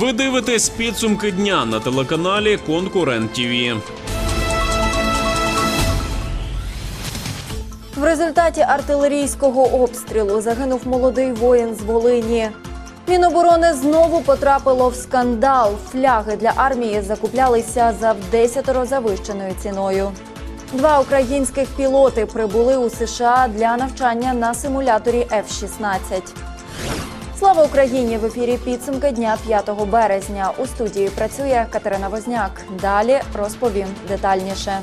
Ви дивитесь підсумки дня на телеканалі Конкурент ТІВІ. В результаті артилерійського обстрілу загинув молодий воїн з Волині. Міноборони знову потрапило в скандал. Фляги для армії закуплялися за вдесятеро завищеною ціною. Два українських пілоти прибули у США для навчання на симуляторі F-16. Слава Україні! В ефірі підсумки дня 5 березня. У студії працює Катерина Возняк. Далі розповім детальніше.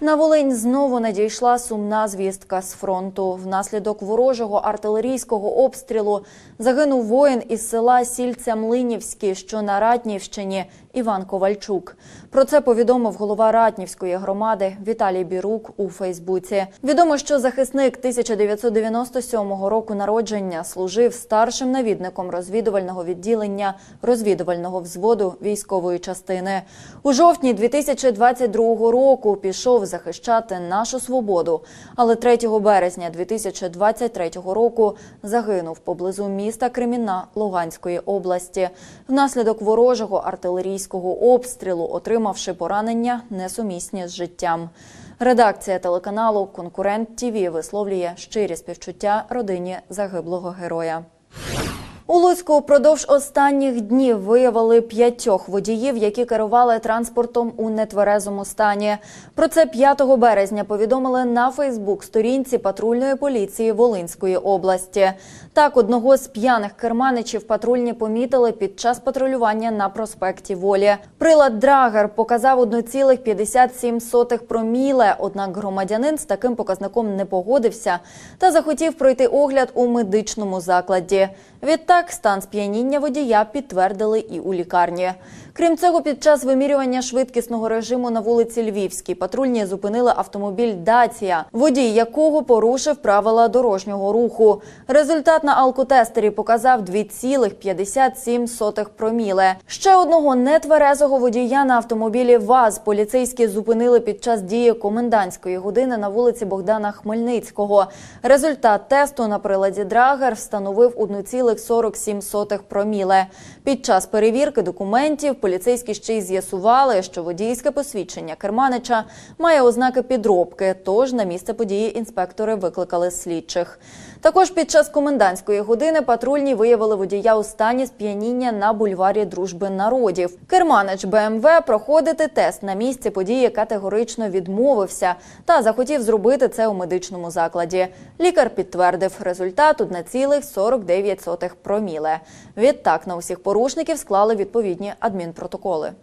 На Волинь знову надійшла сумна звістка з фронту. Внаслідок ворожого артилерійського обстрілу загинув воїн із села Сільця Млинівські, що на Ратнівщині, Іван Ковальчук. Про це повідомив голова Ратнівської громади Віталій Бірук у Фейсбуці. Відомо, що захисник 1997 року народження служив старшим навідником розвідувального відділення розвідувального взводу військової частини. У жовтні 2022 року пішов захищати нашу свободу, але 3 березня 2023 року загинув поблизу міста Кремінна Луганської області внаслідок ворожого артилерійського обстрілу, отримавши поранення несумісні з життям. Редакція телеканалу Конкурент ТІВІ висловлює щирі співчуття родині загиблого героя. У Луцьку впродовж останніх днів виявили п'ятьох водіїв, які керували транспортом у нетверезому стані. Про це 5 березня повідомили на Фейсбук-сторінці патрульної поліції Волинської області. Так, одного з п'яних керманичів патрульні помітили під час патрулювання на проспекті Волі. Прилад Драгер показав 1,57 проміле, однак громадянин з таким показником не погодився та захотів пройти огляд у медичному закладі. Відтак стан сп'яніння водія підтвердили і у лікарні. Крім цього, під час вимірювання швидкісного режиму на вулиці Львівській патрульні зупинили автомобіль Дація, водій якого порушив правила дорожнього руху. Результат на алкотестері показав 2,57 проміле. Ще одного нетверезого водія на автомобілі ВАЗ поліцейські зупинили під час дії комендантської години на вулиці Богдана Хмельницького. Результат тесту на приладі Драгер встановив 1,47 проміле. Під час перевірки документів поліцейські ще й з'ясували, що водійське посвідчення керманича має ознаки підробки. Тож на місце події інспектори викликали слідчих. Також під час комендантської години патрульні виявили водія у стані сп'яніння на бульварі Дружби народів. Керманич БМВ проходити тест на місці події категорично відмовився та захотів зробити це у медичному закладі. Лікар підтвердив результат 1,49 проміле. Відтак на усіх порушників склали відповідні адмінпротоколи. Протоколи.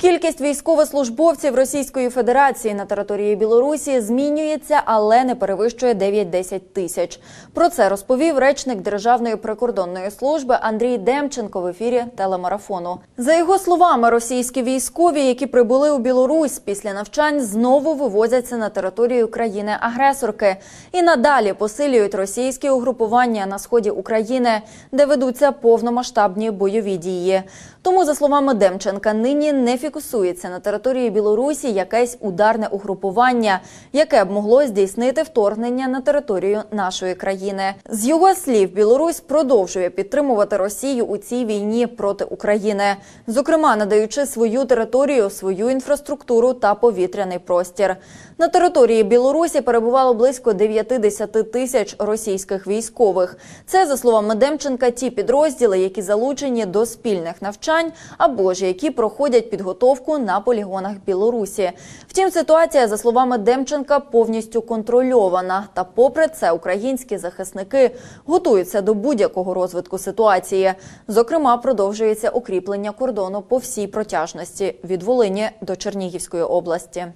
Кількість військовослужбовців Російської Федерації на території Білорусі змінюється, але не перевищує 9-10 тисяч. Про це розповів речник Державної прикордонної служби Андрій Демченко в ефірі телемарафону. За його словами, російські військові, які прибули у Білорусь після навчань, знову вивозяться на територію країни-агресорки і надалі посилюють російські угрупування на сході України, де ведуться повномасштабні бойові дії. Тому, за словами Демченка, нині не фікусується на території Білорусі якесь ударне угрупування, яке б могло здійснити вторгнення на територію нашої країни. З його слів, Білорусь продовжує підтримувати Росію у цій війні проти України, зокрема надаючи свою територію, свою інфраструктуру та повітряний простір. На території Білорусі перебувало близько 90 тисяч російських військових. Це за словами Демченка, ті підрозділи, які залучені до спільних навчань або ж які проходять підготовку на полігонах Білорусі. Втім, ситуація, за словами Демченка, повністю контрольована. Та, попри це, українські захисники готуються до будь-якого розвитку ситуації. Зокрема, продовжується укріплення кордону по всій протяжності від Волині до Чернігівської області.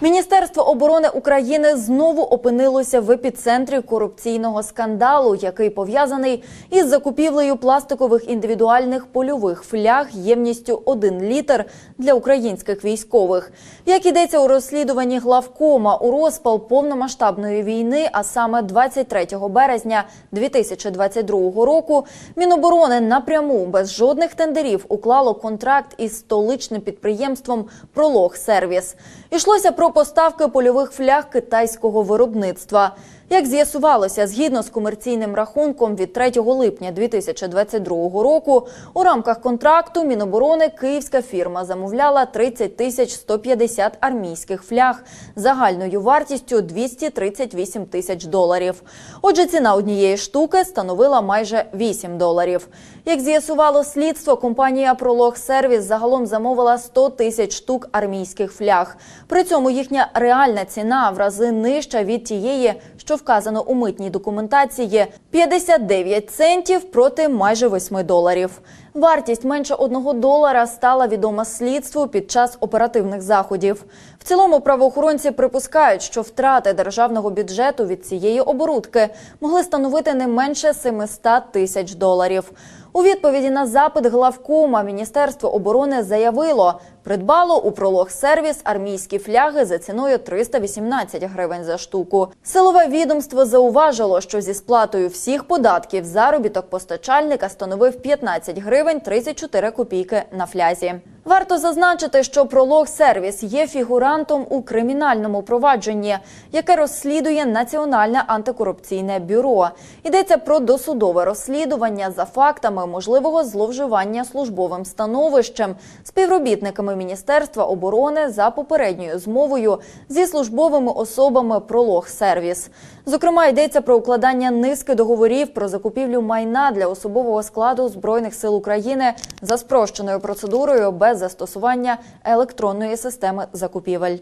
Міністерство оборони України знову опинилося в епіцентрі корупційного скандалу, який пов'язаний із закупівлею пластикових індивідуальних польових фляг ємністю 1 літр для українських військових. Як йдеться у розслідуванні главкома у розпал повномасштабної війни, а саме 23 березня 2022 року, Міноборони напряму без жодних тендерів уклало контракт із столичним підприємством Пролог Сервіс. Ішлося про поставки польових фляг китайського виробництва. Як з'ясувалося, згідно з комерційним рахунком від 3 липня 2022 року, у рамках контракту Міноборони київська фірма замовляла 30 тисяч 150 армійських фляг загальною вартістю 238 тисяч доларів. Отже, ціна однієї штуки становила майже 8 доларів. Як з'ясувало слідство, компанія Пролог Сервіс загалом замовила 100 тисяч штук армійських фляг. При цьому їхня реальна ціна в рази нижча від тієї, що вказано у митній документації 59 центів проти майже 8 доларів. Вартість менше одного долара стала відома слідству під час оперативних заходів. В цілому правоохоронці припускають, що втрати державного бюджету від цієї оборудки могли становити не менше 700 тисяч доларів. У відповіді на запит главкома Міністерство оборони заявило, придбало у пролог сервіс армійські фляги за ціною 318 гривень за штуку. Силове відомство зауважило, що зі сплатою всіх податків заробіток постачальника становив 15 гривень 34 копійки на флязі. Варто зазначити, що пролог сервіс є фігурантом у кримінальному провадженні, яке розслідує Національне антикорупційне бюро. Йдеться про досудове розслідування за фактами можливого зловживання службовим становищем співробітниками Міністерства оборони за попередньою змовою зі службовими особами пролог сервіс. Зокрема, йдеться про укладання низки договорів про закупівлю майна для особового складу збройних сил України за спрощеною процедурою без застосування електронної системи закупівель.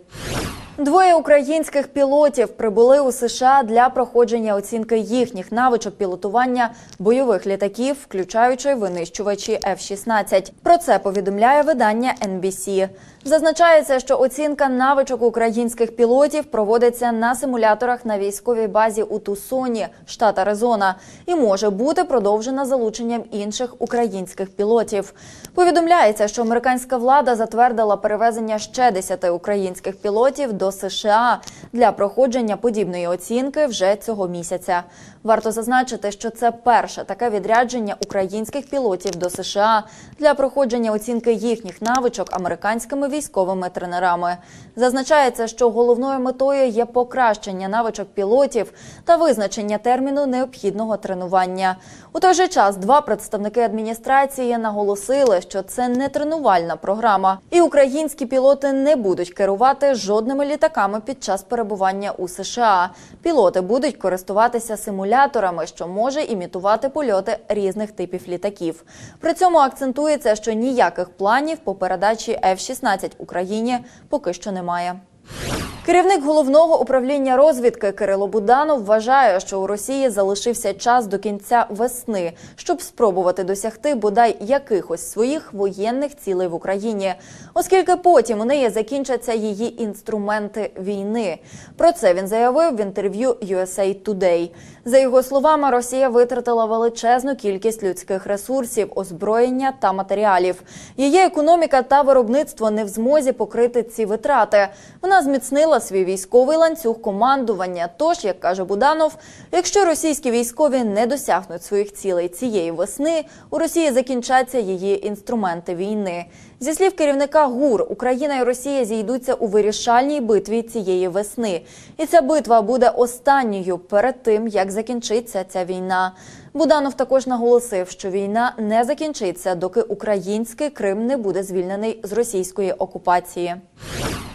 Двоє українських пілотів прибули у США для проходження оцінки їхніх навичок пілотування бойових літаків, включаючи винищувачі F-16. Про це повідомляє видання NBC. Зазначається, що оцінка навичок українських пілотів проводиться на симуляторах на військовій базі у Тусоні, штат Аризона, і може бути продовжена залученням інших українських пілотів. Повідомляється, що американська влада затвердила перевезення ще 10 українських пілотів до США для проходження подібної оцінки вже цього місяця. Варто зазначити, що це перше таке відрядження українських пілотів до США для проходження оцінки їхніх навичок американськими військовими тренерами. Зазначається, що головною метою є покращення навичок пілотів та визначення терміну необхідного тренування. У той же час два представники адміністрації наголосили, що це не тренувальна програма, і українські пілоти не будуть керувати жодними літаками під час перебування у США. Пілоти будуть користуватися симуляторами, що може імітувати польоти різних типів літаків. При цьому акцентується, що ніяких планів по передачі F-16 Україні поки що немає. Керівник головного управління розвідки Кирило Буданов вважає, що у Росії залишився час до кінця весни, щоб спробувати досягти бодай якихось своїх воєнних цілей в Україні, оскільки потім у неї закінчаться її інструменти війни. Про це він заявив в інтерв'ю USA Today. За його словами, Росія витратила величезну кількість людських ресурсів, озброєння та матеріалів. Її економіка та виробництво не в змозі покрити ці витрати. Вона зміцнила свій військовий ланцюг командування. Тож, як каже Буданов, якщо російські військові не досягнуть своїх цілей цієї весни, у Росії закінчаться її інструменти війни. Зі слів керівника ГУР, Україна і Росія зійдуться у вирішальній битві цієї весни, і ця битва буде останньою перед тим, як закінчиться ця війна. Буданов також наголосив, що війна не закінчиться, доки український Крим не буде звільнений з російської окупації.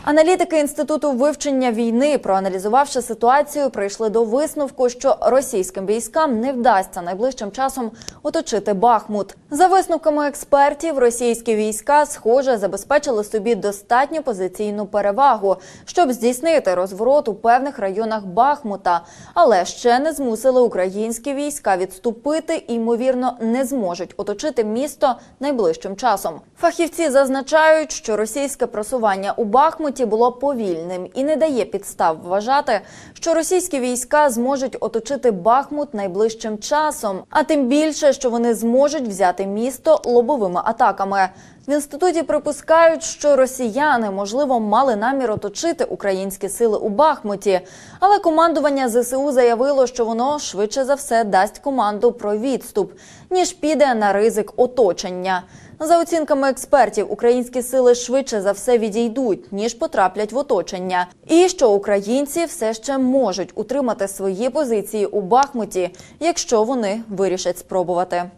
Аналітики інституту вивчення війни, проаналізувавши ситуацію, прийшли до висновку, що російським військам не вдасться найближчим часом оточити Бахмут. За висновками експертів, російські війська, схоже, забезпечили собі достатню позиційну перевагу, щоб здійснити розворот у певних районах Бахмута, але ще не змусили українські війська відступити і ймовірно не зможуть оточити місто найближчим часом. Фахівці зазначають, що російське просування у Бахмуті було повільним і не дає підстав вважати, що російські війська зможуть оточити Бахмут найближчим часом, а тим більше, що вони зможуть взяти місто лобовими атаками. В інституті припускають, що росіяни можливо мали намір оточити українські сили у Бахмуті, але командування ЗСУ заявило, що воно швидше за все дасть команду про відступ, ніж піде на ризик оточення. За оцінками експертів, українські сили швидше за все відійдуть, ніж потраплять в оточення, і що українці все ще можуть утримати свої позиції у Бахмуті, якщо вони вирішать спробувати.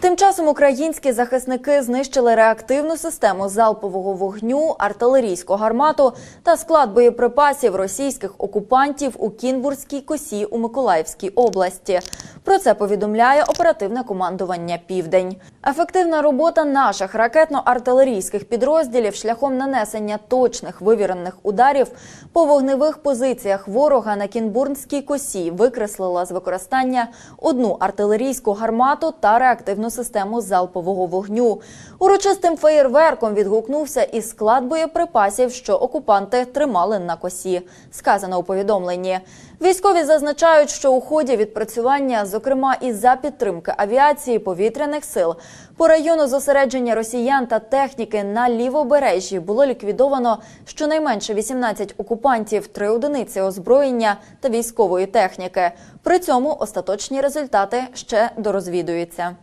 Тим часом українські захисники знищили реактивну систему залпового вогню, артилерійську гармату та склад боєприпасів російських окупантів у Кінбурзькій косі у Миколаївській області. Про це повідомляє оперативне командування Південь. Ефективна робота наших ракетно-артилерійських підрозділів шляхом нанесення точних вивірених ударів по вогневих позиціях ворога на Кінбурнській косі викреслила з використання одну артилерійську гармату та реактивну систему залпового вогню. Урочистим феєрверком відгукнувся і склад боєприпасів, що окупанти тримали на косі. Сказано у повідомленні. Військові зазначають, що у ході відпрацювання, зокрема і за підтримки авіації повітряних сил, по району зосередження росіян та техніки на лівобережжі було ліквідовано щонайменше 18 окупантів, 3 одиниці озброєння та військової техніки. При цьому остаточні результати ще дорозвідуються.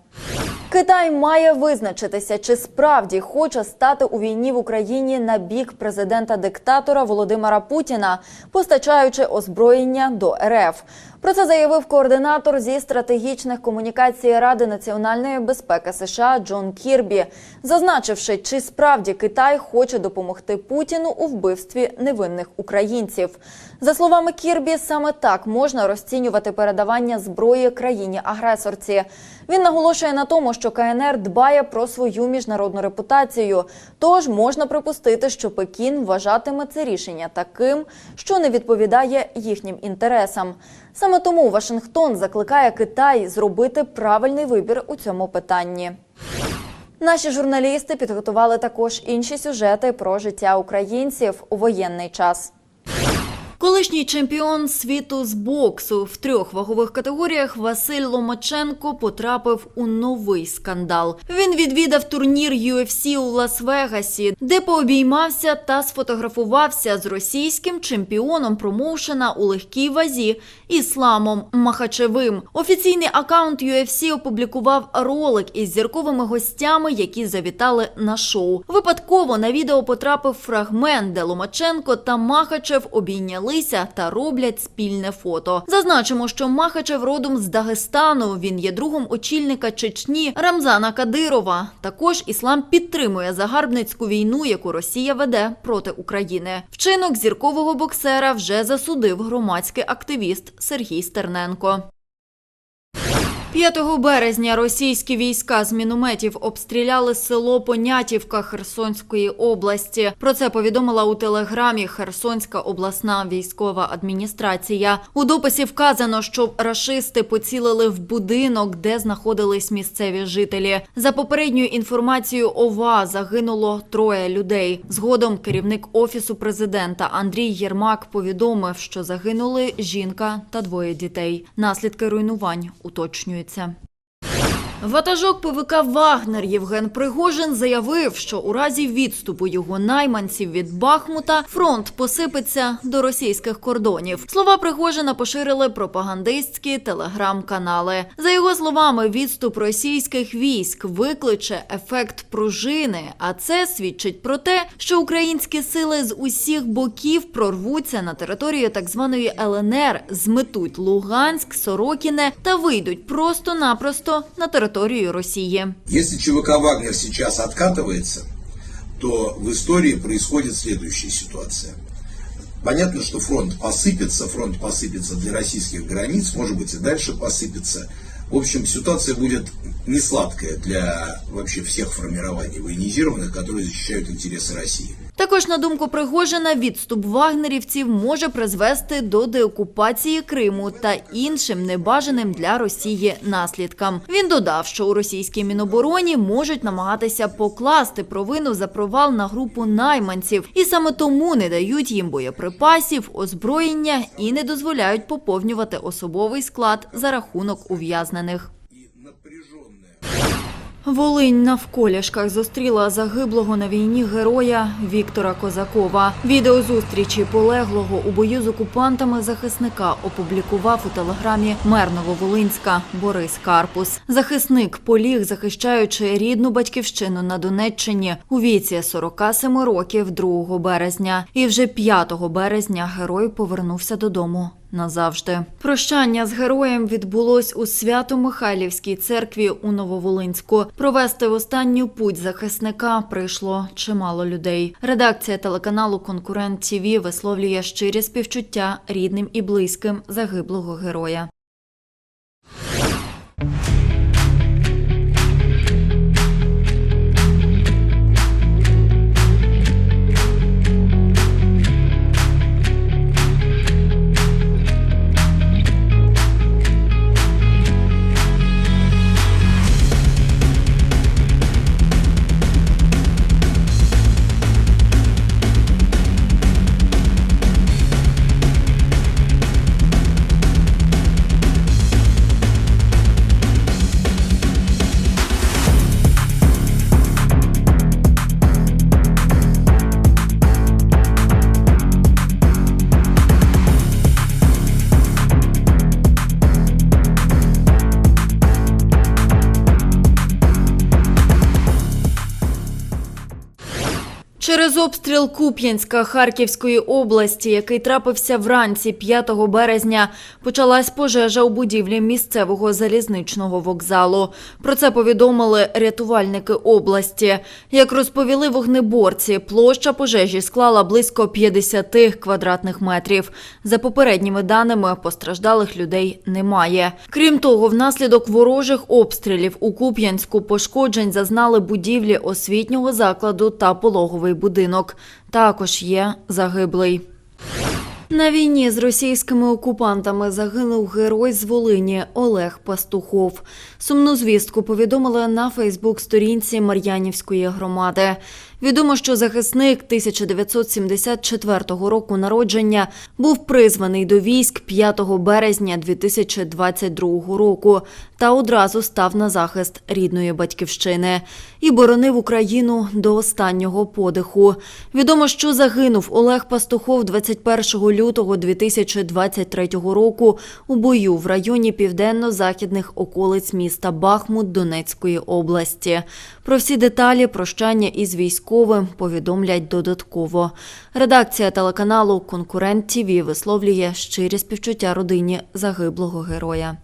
Китай має визначитися, чи справді хоче стати у війні в Україні на бік президента-диктатора Володимира Путіна, постачаючи озброєння до РФ. Про це заявив координатор зі стратегічних комунікацій Ради національної безпеки США Джон Кірбі, зазначивши, чи справді Китай хоче допомогти Путіну у вбивстві невинних українців. За словами Кірбі, саме так можна розцінювати передавання зброї країні-агресорці. Він наголошує на тому, що КНР дбає про свою міжнародну репутацію. Тож можна припустити, що Пекін вважатиме це рішення таким, що не відповідає їхнім інтересам. Саме тому Вашингтон закликає Китай зробити правильний вибір у цьому питанні. Наші журналісти підготували також інші сюжети про життя українців у воєнний час. Колишній чемпіон світу з боксу в трьох вагових категоріях Василь Ломаченко потрапив у новий скандал. Він відвідав турнір UFC у Лас-Вегасі, де пообіймався та сфотографувався з російським чемпіоном промоушена у легкій вазі Ісламом Махачевим. Офіційний акаунт UFC опублікував ролик із зірковими гостями, які завітали на шоу. Випадково на відео потрапив фрагмент, де Ломаченко та Махачев обійнялися та роблять спільне фото. Зазначимо, що Махачев родом з Дагестану. Він є другом очільника Чечні Рамзана Кадирова. Також іслам підтримує загарбницьку війну, яку Росія веде проти України. Вчинок зіркового боксера вже засудив громадський активіст Сергій Стерненко. 5 березня російські війська з мінометів обстріляли село Понятівка Херсонської області. Про це повідомила у телеграмі Херсонська обласна військова адміністрація. У дописі вказано, що рашисти поцілили в будинок, де знаходились місцеві жителі. За попередньою інформацією ОВА загинуло троє людей. Згодом керівник офісу президента Андрій Єрмак повідомив, що загинули жінка та двоє дітей. Наслідки руйнувань уточнюються. Ватажок ПВК Вагнер Євген Пригожин заявив, що у разі відступу його найманців від Бахмута фронт посипеться до російських кордонів. Слова Пригожина поширили пропагандистські телеграм-канали. За його словами, відступ російських військ викличе ефект пружини, а це свідчить про те, що українські сили з усіх боків прорвуться на територію так званої ЛНР, зметуть Луганськ, Сорокіне та вийдуть просто-напросто на територію Росії. Если ЧВК «Вагнер» сейчас откатывается, то в истории происходит следующая ситуация. Понятно, что фронт посыпется, фронт посыпется для российских границ, может быть и дальше посыпется. В общем, ситуация будет не сладкая для вообще всех формирований военизированных, которые защищают интересы России. Також, на думку Пригожина, відступ вагнерівців може призвести до деокупації Криму та іншим небажаним для Росії наслідкам. Він додав, що у російській мінобороні можуть намагатися покласти провину за провал на групу найманців, і саме тому не дають їм боєприпасів, озброєння і не дозволяють поповнювати особовий склад за рахунок ув'язнених. Волинь навколішках зустріла загиблого на війні героя Віктора Козакова. Відео зустрічі полеглого у бою з окупантами захисника опублікував у телеграмі мер Нововолинська Борис Карпус. Захисник поліг, захищаючи рідну батьківщину на Донеччині у віці 47 років 2 березня. І вже 5 березня герой повернувся додому назавжди. Прощання з героєм відбулось у Свято-Михайлівській церкві у Нововолинську. Провести останню путь захисника прийшло чимало людей. Редакція телеканалу Конкурент ТІВІ висловлює щирі співчуття рідним і близьким загиблого героя. Обстріл Куп'янська Харківської області, який трапився вранці 5 березня, почалась пожежа у будівлі місцевого залізничного вокзалу. Про це повідомили рятувальники області. Як розповіли вогнеборці, площа пожежі склала близько 50 квадратних метрів. За попередніми даними, постраждалих людей немає. Крім того, внаслідок ворожих обстрілів у Куп'янську пошкоджень зазнали будівлі освітнього закладу та пологовий будинок. Також є загиблий. На війні з російськими окупантами загинув герой з Волині Олег Пастухов. Сумну звістку повідомили на Фейсбук-сторінці Мар'янівської громади. Відомо, що захисник 1974 року народження був призваний до військ 5 березня 2022 року та одразу став на захист рідної батьківщини і боронив Україну до останнього подиху. Відомо, що загинув Олег Пастухов 21 лютого 2023 року у бою в районі південно-західних околиць міста Бахмут Донецької області. Про всі деталі прощання із військовим повідомлять додатково. Редакція телеканалу Конкурент ТІВІ висловлює щирі співчуття родині загиблого героя.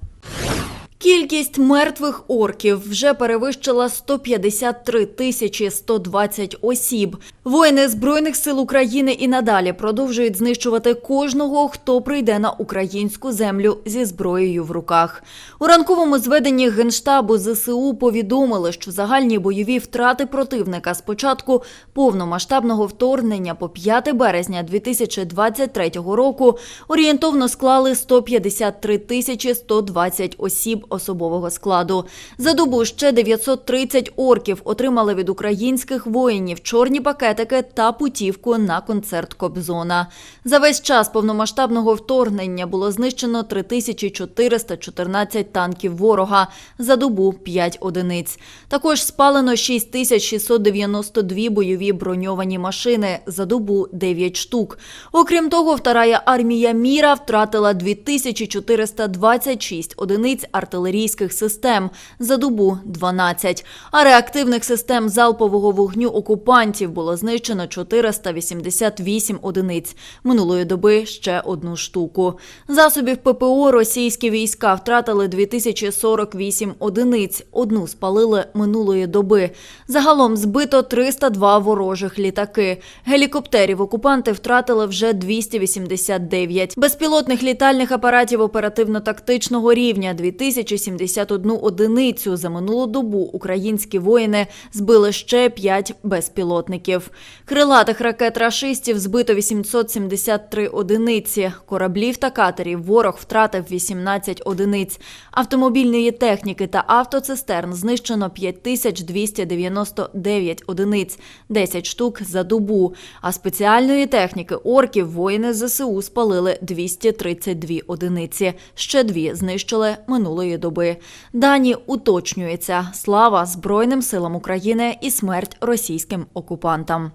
Кількість мертвих орків вже перевищила 153 тисячі 120 осіб. Воїни Збройних сил України і надалі продовжують знищувати кожного, хто прийде на українську землю зі зброєю в руках. У ранковому зведенні Генштабу ЗСУ повідомили, що загальні бойові втрати противника з початку повномасштабного вторгнення по 5 березня 2023 року орієнтовно склали 153 тисячі 120 осіб особового складу. За добу ще 930 орків отримали від українських воїнів чорні пакетики та путівку на концерт Кобзона. За весь час повномасштабного вторгнення було знищено 3414 танків ворога, за добу 5 одиниць. Також спалено 6692 бойові броньовані машини, за добу 9 штук. Окрім того, вторая армія міра втратила 2426 одиниць артилерійських систем, за добу 12. А реактивних систем залпового вогню окупантів було знищено 488 одиниць. Минулої доби ще одну штуку. Засобів ППО російські війська втратили 2048 одиниць. Одну спалили минулої доби. Загалом збито 302 ворожих літаки. Гелікоптерів окупанти втратили вже 289. Безпілотних літальних апаратів оперативно-тактичного рівня 2071 одиницю. За минулу добу українські воїни збили ще 5 безпілотників. Крилатих ракет рашистів збито 873 одиниці. Кораблів та катерів ворог втратив 18 одиниць. Автомобільної техніки та автоцистерн знищено 5299 одиниць, 10 штук за добу. А спеціальної техніки орків воїни ЗСУ спалили 232 одиниці. Ще дві знищили минулої минулої доби. Дані уточнюється Слава Збройним силам України і смерть російським окупантам.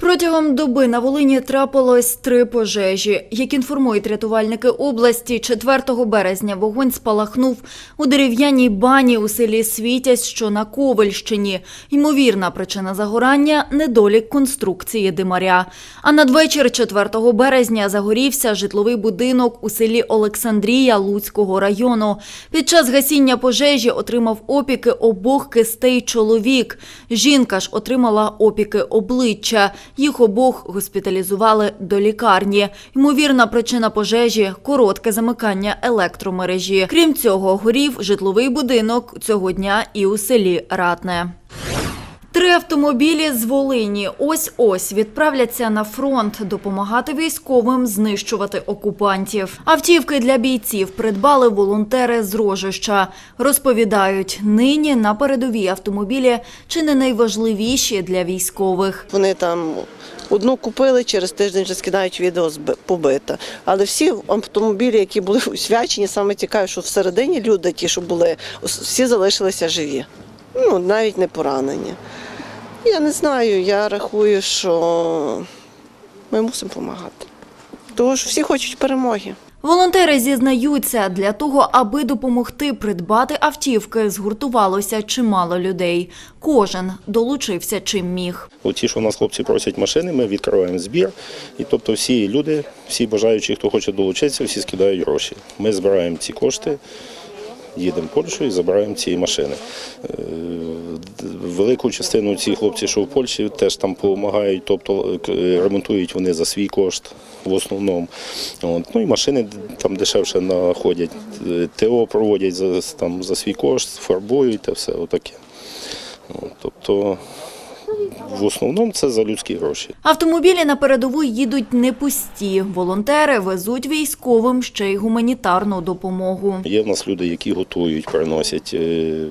Протягом доби на Волині трапилось три пожежі. Як інформують рятувальники області, 4 березня вогонь спалахнув у дерев'яній бані у селі Світязь, що на Ковельщині. Ймовірна причина загорання – недолік конструкції димаря. А надвечір 4 березня загорівся житловий будинок у селі Олександрія Луцького району. Під час гасіння пожежі отримав опіки обох кистей чоловік. Жінка ж отримала опіки обличчя. Їх обох госпіталізували до лікарні. Ймовірна причина пожежі – коротке замикання електромережі. Крім цього, горів житловий будинок цього дня і у селі Ратне. Три автомобілі з Волині ось-ось відправляться на фронт допомагати військовим знищувати окупантів. Автівки для бійців придбали волонтери з Рожища. Розповідають, нині на передовій автомобілі чи не найважливіші для військових. Вони там одну купили, через тиждень вже скидають відео побита. Але всі автомобілі, які були усвячені, саме цікаве, що всередині люди, ті, що були, всі залишилися живі. Ну, навіть не поранені. Я не знаю, я рахую, що ми мусимо допомагати. Тому що всі хочуть перемоги. Волонтери зізнаються, для того, аби допомогти придбати автівки, згуртувалося чимало людей. Кожен долучився чим міг. Оті, що у нас хлопці просять машини, ми відкриваємо збір. І тобто всі люди, всі бажаючі, хто хоче долучитися, всі скидають гроші. Ми збираємо ці кошти, їдемо в Польщу і забираємо ці машини. Е, Велику частину ці хлопці, що в Польщі, теж там допомагають, тобто е, ремонтують вони за свій кошт в основному. От. Ну і машини там дешевше знаходять. Е, ТО проводять за, там, за свій кошт, фарбують та все отаке. От, тобто в основному це за людські гроші. Автомобілі на передову їдуть не пусті. Волонтери везуть військовим ще й гуманітарну допомогу. Є в нас люди, які готують, приносять. е,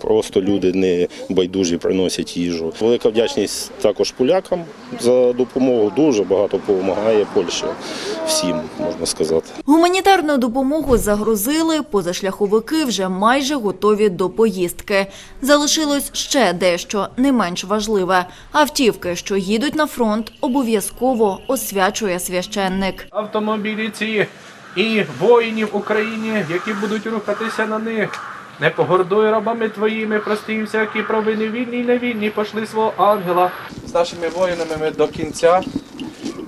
Просто люди не байдужі приносять їжу. Велика вдячність також полякам за допомогу. Дуже багато допомагає Польща всім, можна сказати. Гуманітарну допомогу загрузили, позашляховики вже майже готові до поїздки. Залишилось ще дещо не менш важливе. Автівки, що їдуть на фронт, обов'язково освячує священник. автомобілі ці і воїнів України, які будуть рухатися на них. Не погордуй рабами твоїми, прости їм всякі провини вільні й невільні, пошли свого ангела. З нашими воїнами ми до кінця,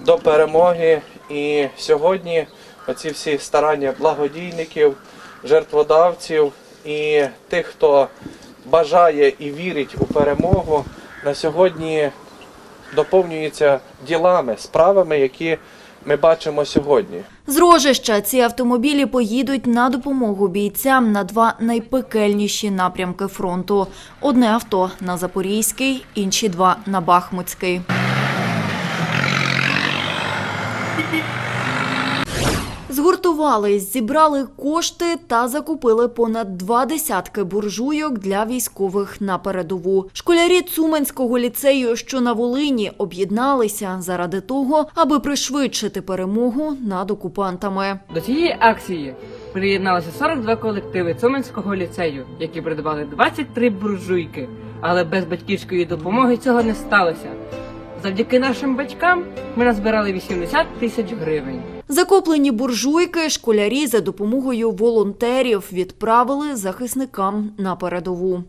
до перемоги. І сьогодні оці всі старання благодійників, жертводавців і тих, хто бажає і вірить у перемогу, на сьогодні доповнюється ділами, справами, які ми бачимо сьогодні. З Рожища ці автомобілі поїдуть на допомогу бійцям на два найпекельніші напрямки фронту. Одне авто на Запорізький, інші два на Бахмутський. Згуртувались, зібрали кошти та закупили понад два десятки буржуйок для військових на передову. Школярі Цуменського ліцею, що на Волині, об'єдналися заради того, аби пришвидшити перемогу над окупантами. До цієї акції приєдналися 42 колективи Цуменського ліцею, які придбали 23 буржуйки. Але без батьківської допомоги цього не сталося. Завдяки нашим батькам ми назбирали 80 тисяч гривень. Закуплені буржуйки школярі за допомогою волонтерів відправили захисникам на передову.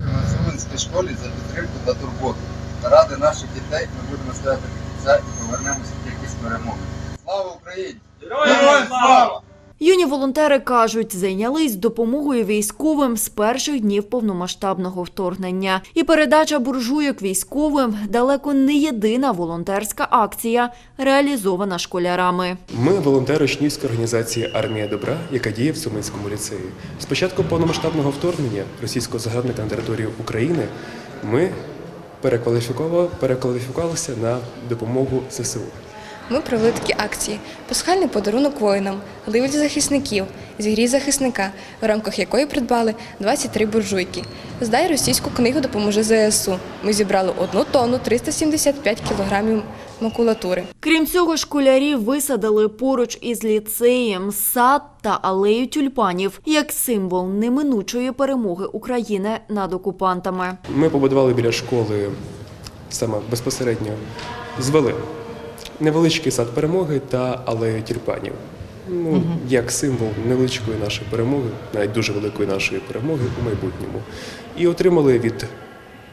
на школі за підтримку та турботу. Ради наших дітей ми будемо стояти до кінця і повернемося тільки з перемоги. Слава Україні! Героям слава! Юні волонтери кажуть, зайнялись допомогою військовим з перших днів повномасштабного вторгнення. І передача буржуйок військовим далеко не єдина волонтерська акція, реалізована школярами. Ми волонтери учнівської організації Армія добра, яка діє в Суминському ліцеї. З початку повномасштабного вторгнення російського загарбника на територію України ми перекваліфікували- перекваліфікувалися на допомогу ЗСУ. Ми провели такі акції: пасхальний подарунок воїнам, гливі захисників, зігрій захисника, в рамках якої придбали 23 буржуйки. Здай російську книгу допоможе ЗСУ. Ми зібрали 1 тонну 375 кілограмів макулатури. Крім цього, школярі висадили поруч із ліцеєм сад та алею тюльпанів як символ неминучої перемоги України над окупантами. Ми побудували біля школи саме безпосередньо звели невеличкий сад перемоги та алею тюльпанів. Ну, як символ невеличкої нашої перемоги, навіть дуже великої нашої перемоги у майбутньому. І отримали від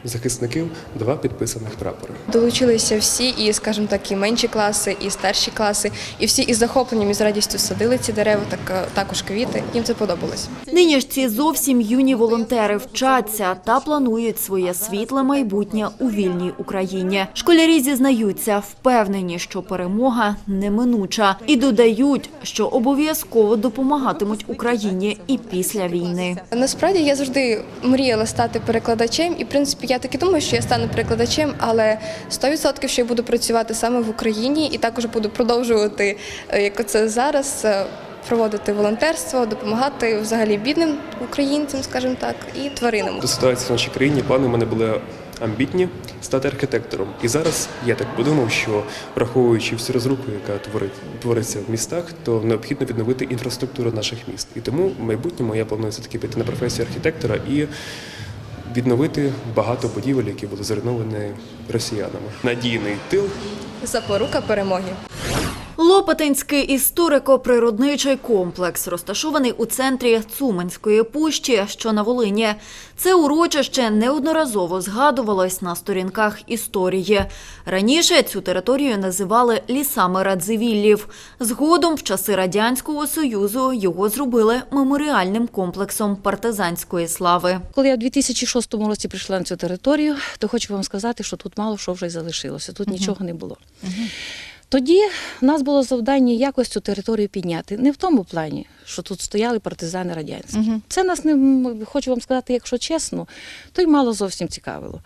захисників два підписаних прапори. Долучилися всі, і, скажімо так, і менші класи, і старші класи, і всі із захопленням і з радістю садили ці дерева, так е, також квіти. Їм це подобалось. Нині ж ці зовсім юні волонтери вчаться та планують своє світле майбутнє у вільній Україні. Школярі зізнаються, впевнені, що перемога неминуча, і додають, що обов'язково допомагатимуть Україні і після війни. Насправді я завжди мріяла стати перекладачем, і в принципі я таки думаю, що я стану перекладачем, але 100% що я буду працювати саме в Україні і також буду продовжувати, е, як це зараз. е, Проводити волонтерство, допомагати взагалі бідним українцям, скажімо так, і тваринам. До ситуації в нашій країні плани у мене були амбітні стати архітектором. І зараз я так подумав, що враховуючи всю розруху, яка творить, твориться в містах, то необхідно відновити інфраструктуру наших міст. І тому в майбутньому я планую все-таки піти на професію архітектора і відновити багато будівель, які були зруйновані росіянами. Надійний тил Запорука перемоги. Лопатинський історико-природничий комплекс розташований у центрі Цуманської пущі, що на Волині. Це урочище неодноразово згадувалось на сторінках історії. Раніше цю територію називали лісами Радзивіллів. Згодом, в часи Радянського Союзу, його зробили меморіальним комплексом партизанської слави. Коли я в 2006 році прийшла на цю територію, то хочу вам сказати, що тут мало що вже й залишилося, тут нічого не було. Тоді в нас було завдання якось цю територію підняти. Не в тому плані, що тут стояли партизани радянські. Це нас не хочу вам сказати, якщо чесно, то й мало зовсім цікавило.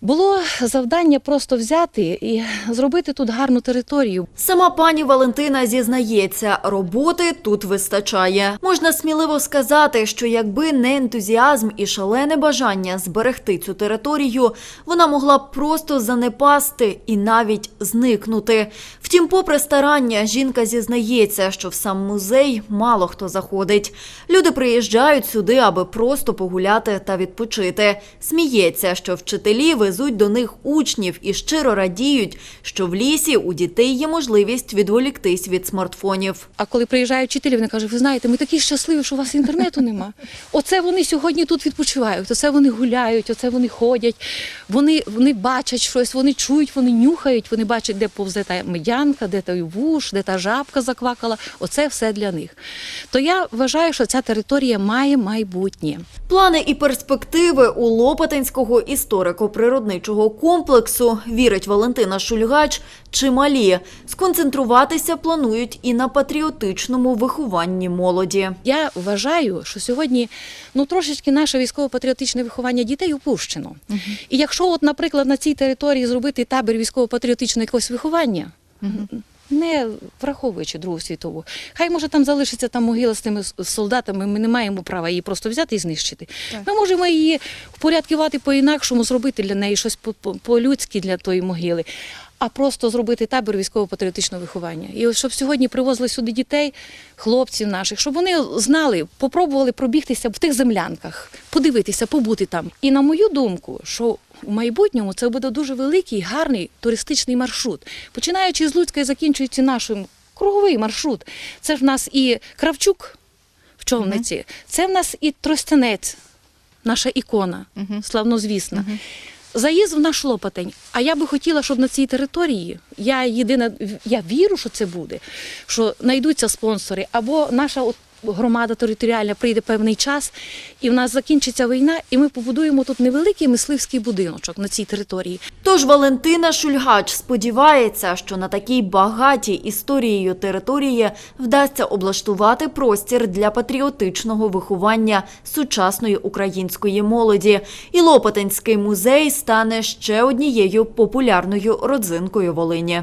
Було завдання просто взяти і зробити тут гарну територію. Сама пані Валентина зізнається, роботи тут вистачає. Можна сміливо сказати, що якби не ентузіазм і шалене бажання зберегти цю територію, вона могла б просто занепасти і навіть зникнути. Втім, попри старання, жінка зізнається, що в сам музей мало хто заходить. Люди приїжджають сюди, аби просто погуляти та відпочити. Сміється, що вчителі везуть до них учнів і щиро радіють, що в лісі у дітей є можливість відволіктись від смартфонів. А коли приїжджають вчителі, вони кажуть, ви знаєте, ми такі щасливі, що у вас інтернету нема. Оце вони сьогодні тут відпочивають, оце вони гуляють, оце вони ходять, вони, вони бачать щось, вони чують, вони нюхають, вони бачать, де повзе та медянка, де той вуш, де та жабка заквакала. Оце все для них. То я вважаю, що ця територія має майбутнє. Плани і перспективи у Лопатинського історико-природничого комплексу, вірить Валентина Шульгач, чималі. Сконцентруватися планують і на патріотичному вихованні молоді. Я вважаю, що сьогодні ну трошечки наше військово-патріотичне виховання дітей упущено. І якщо, от, наприклад, на цій території зробити табір військово-патріотичного якогось виховання. Не враховуючи Другу світову, хай може там залишиться там могила з тими солдатами. Ми не маємо права її просто взяти і знищити. Ми можемо її впорядкувати по-інакшому, зробити для неї щось по- по- по-людськи для тої могили, а просто зробити табір військово-патріотичного виховання. І щоб сьогодні привозили сюди дітей, хлопців наших, щоб вони знали, попробували пробігтися в тих землянках, подивитися, побути там. І на мою думку, що у майбутньому це буде дуже великий, гарний туристичний маршрут, починаючи з Луцька і закінчуючи нашим круговий маршрут. Це ж в нас і Кравчук в човниці, це в нас і Тростянець, наша ікона, славнозвісна. Заїзд в наш Лопатень. А я би хотіла, щоб на цій території я єдина, я вірю, що це буде, що знайдуться спонсори, або наша от громада територіальна прийде певний час, і в нас закінчиться війна, і ми побудуємо тут невеликий мисливський будиночок на цій території. Тож Валентина Шульгач сподівається, що на такій багатій історією території вдасться облаштувати простір для патріотичного виховання сучасної української молоді. І Лопатинський музей стане ще однією популярною родзинкою Волині.